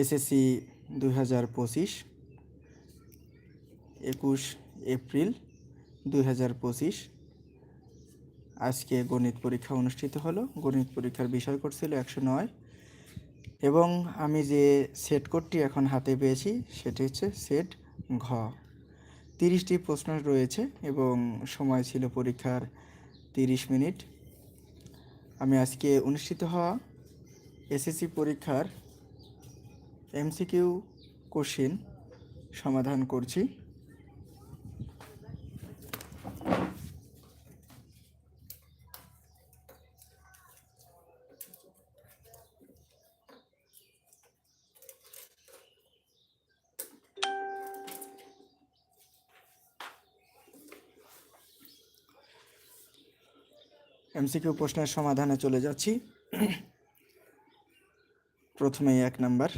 SSC দুই হাজার পঁচিশ, একুশ এপ্রিল দুই হাজার পঁচিশ। আজকে গণিত পরীক্ষা অনুষ্ঠিত হলো। গণিত পরীক্ষার বিষয় কোড ছিল একশো নয়। এবং আমি যে সেট কোডটি এখন হাতে পেয়েছি, সেটি হচ্ছে সেট ঘ। তিরিশটি প্রশ্ন রয়েছে এবং সময় ছিল পরীক্ষার তিরিশ মিনিট। আমি আজকে অনুষ্ঠিত হওয়া এসএসসি পরীক্ষার এমসিকিউ কোশ্চিন সমাধান করছি। এমসিকিউ প্রশ্নের সমাধানে চলে যাচ্ছি। প্রথমেই এক নাম্বার।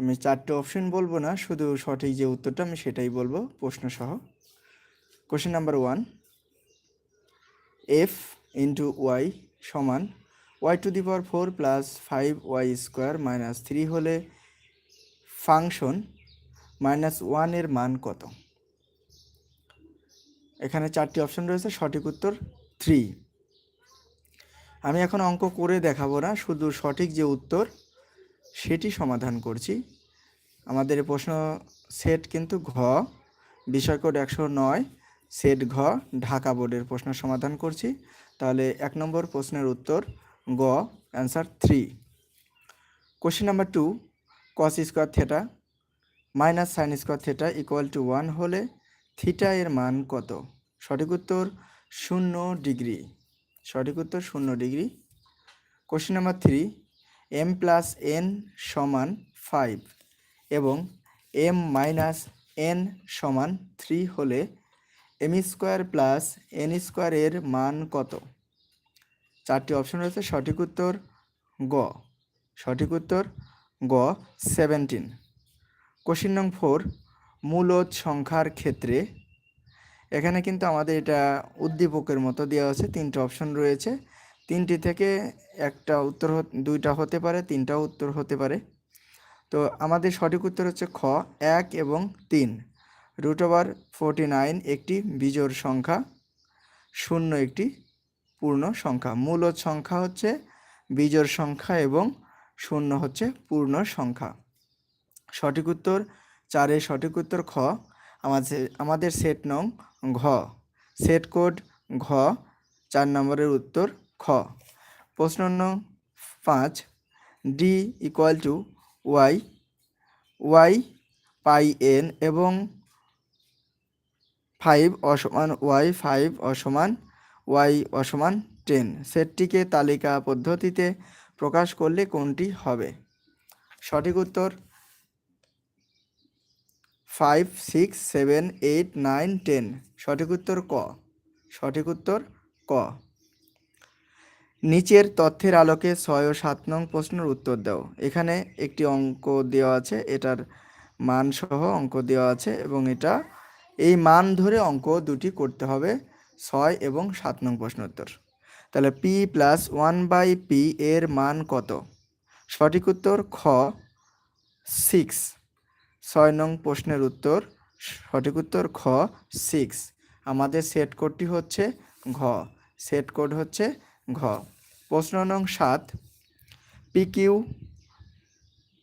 আমি চারটে অপশন বলব না, শুধু সঠিক যে উত্তরটা আমি সেটাই বলব প্রশ্ন সহ question number one F into Y সমান Y to the power four plus five Y square minus three হলে ফাংশন মাইনাস ওয়ানের মান কত? এখানে চারটি অপশন রয়েছে, সঠিক উত্তর থ্রি আমি এখন অঙ্ক করে দেখাবো না, শুধু সঠিক যে উত্তর সেটি সমাধান করছি। আমাদের প্রশ্ন, সেট কিন্তু ঘ, বিষয় কোড একশো নয়, সেট ঘ, ঢাকা বোর্ডের প্রশ্ন সমাধান করছি। তাহলে এক নম্বর প্রশ্নের উত্তর, গ, answer three. Question number two cos square theta minus sine square theta equal to one হলে থিটা এর মান কত? সঠিক উত্তর, শূন্য ডিগ্রি। সঠিক উত্তর, শূন্য degree. Question number three M plus N সমান ফাইভ এবং এম মাইনাস এন সমান থ্রি হলে এম স্কোয়ার প্লাস এন স্কোয়ারের মান কত? চারটি অপশন রয়েছে, সঠিক উত্তর গ। সঠিক উত্তর গ সেভেন্টিন কোশ্চিন নং ফোর মূলদ সংখ্যার ক্ষেত্রে এখানে কিন্তু আমাদের এটা উদ্দীপকের মতো দেওয়া আছে, তিনটে অপশন রয়েছে। তিনটি থেকে একটা উত্তর দুইটা হতে পারে তিনটাও উত্তর হতে পারে। তো আমাদের সঠিক উত্তর হচ্ছে খ, এক এবং তিন। রুট ওভার ফোরটি নাইন একটি বিজোড় সংখ্যা, শূন্য একটি পূর্ণ সংখ্যা। মূল সংখ্যা হচ্ছে বিজোড় সংখ্যা এবং শূন্য হচ্ছে পূর্ণ সংখ্যা। সঠিক উত্তর চারের সঠিক উত্তর খ। আমাদের আমাদের সেট নং ঘ। সেট কোড ঘ, চার নম্বরের উত্তর খ। প্রশ্ন পাঁচ, D equal to Y Y pi N এবং ফাইভ অসমান ওয়াই, ফাইভ অসমান ওয়াই অসমান টেন। সেটটিকে তালিকা পদ্ধতিতে প্রকাশ করলে কোনটি হবে? সঠিক উত্তর, five, six, seven, eight, nine, ten. সঠিক উত্তর ক। সঠিক উত্তর ক। নিচের তথ্যের আলোকে ছয় ও সাত নং প্রশ্নের উত্তর দাও। এখানে একটি অঙ্ক দেওয়া আছে, এটার মান সহ অঙ্ক দেওয়া আছে এবং এটা, এই মান ধরে অঙ্ক দুটি করতে হবে ছয় এবং সাত নং প্রশ্ন উত্তর। তাহলে P plus one by P এর মান কত? সঠিক উত্তর খ সিক্স ছয় নং প্রশ্নের উত্তর, সঠিক উত্তর খ সিক্স আমাদের সেট কোডটি হচ্ছে ঘ। সেট কোড হচ্ছে ঘ। প্রশ্ন নং সাত P Q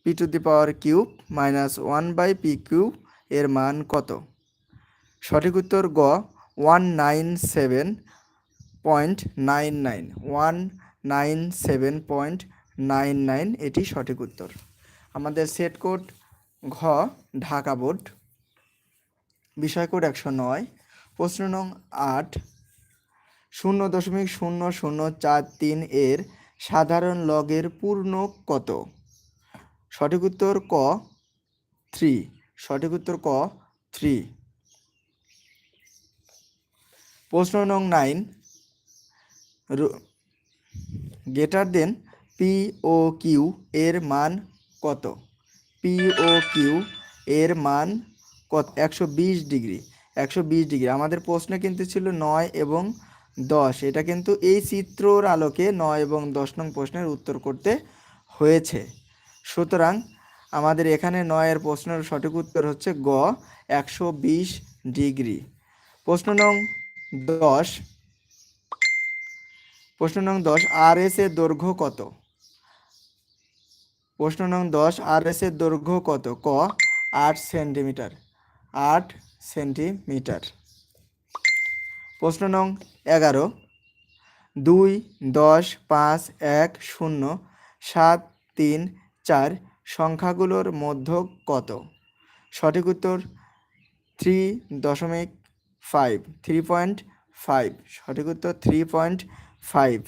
P to the power cube minus one by P Q এর মান কত? সঠিক উত্তর গ one nine seven point nine nine one nine seven point nine nine এটি সঠিক উত্তর। আমাদের সেট কোড ঘ, ঢাকা বোর্ড। বিষয় কোড একশো নয়। প্রশ্ন নং আট শূন্য দশমিক শূন্য শূন্য চার তিন এর সাধারণ লগের পূর্ণ কত? সঠিক উত্তর ক থ্রি সঠিক উত্তর ক থ্রি প্রশ্ন নং নাইন গেটার দেন পি ও কিউ এর মান কত? পি ও কিউ এর মান কত? একশো বিশ ডিগ্রি। একশো বিশ ডিগ্রি। আমাদের প্রশ্ন কিন্তু ছিল নয় এবং দশ। এটা কিন্তু এই চিত্রর আলোকে নয় এবং দশ নং প্রশ্নের উত্তর করতে হয়েছে। সুতরাং আমাদের এখানে নয়ের প্রশ্নের সঠিক উত্তর হচ্ছে গ, একশো বিশ ডিগ্রি। প্রশ্ন নং দশ। প্রশ্ন নং দশ আর এস এর দৈর্ঘ্য কত? প্রশ্ন নং দশ আর এস এর দৈর্ঘ্য কত? ক, আট সেন্টিমিটার। আট সেন্টিমিটার। প্রশ্ন নং এগারো। দুই, দশ, পাঁচ, এক, শূন্য, সাত, তিন, চার সংখ্যাগুলোর মধ্য কত? সঠিক উত্তর থ্রি দশমিক ফাইভ থ্রি পয়েন্ট ফাইভ সঠিক উত্তর থ্রি পয়েন্ট ফাইভ